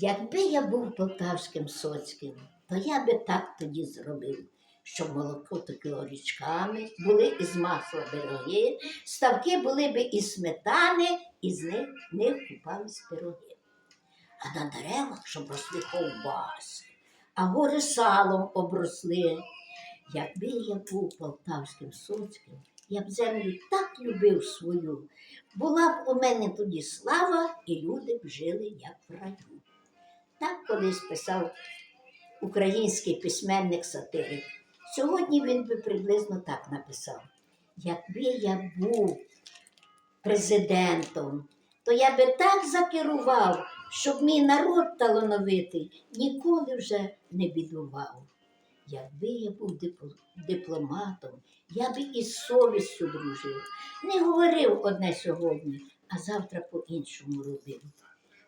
Якби я був полтавським соцьким, то я би так тоді зробив, щоб молоко таки річками, були із масла пироги, ставки були би із сметани, і з них, них купались пироги. А на деревах, щоб росли ковбаси, а гори салом обросли. Якби я був полтавським соцьким, я б землю так любив свою, була б у мене тоді слава, і люди б жили, як в раю. Так колись писав український письменник сатирик. Сьогодні він би приблизно так написав: якби я був президентом, то я би так закерував, щоб мій народ талановитий ніколи вже не бідував. Якби я був дипломатом, я би із совістю дружив, не говорив одне сьогодні, а завтра по-іншому робив.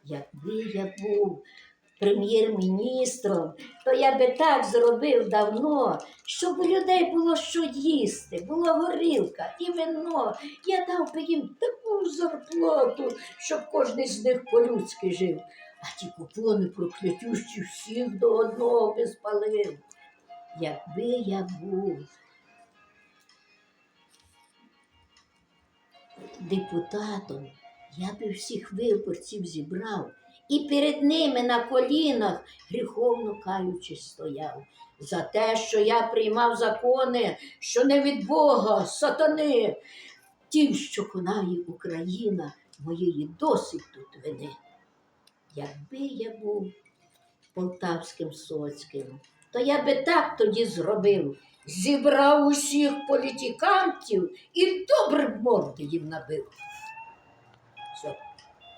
Якби я був прем'єр-міністром, то я би так зробив давно, щоб у людей було що їсти, була горілка і вино. Я дав би їм таку зарплату, щоб кожен з них по-людськи жив. А ті купони проклятющі всіх до одного би спалив. Якби я був депутатом, я би всіх виборців зібрав і перед ними на колінах гріховно каючись стояв за те, що я приймав закони, що не від Бога, сатани. Тим, що конає Україна, моєї досить тут вини. Якби я був полтавським соцьким, то я би так тоді зробив. Зібрав усіх політикантів і добре морди їм набив.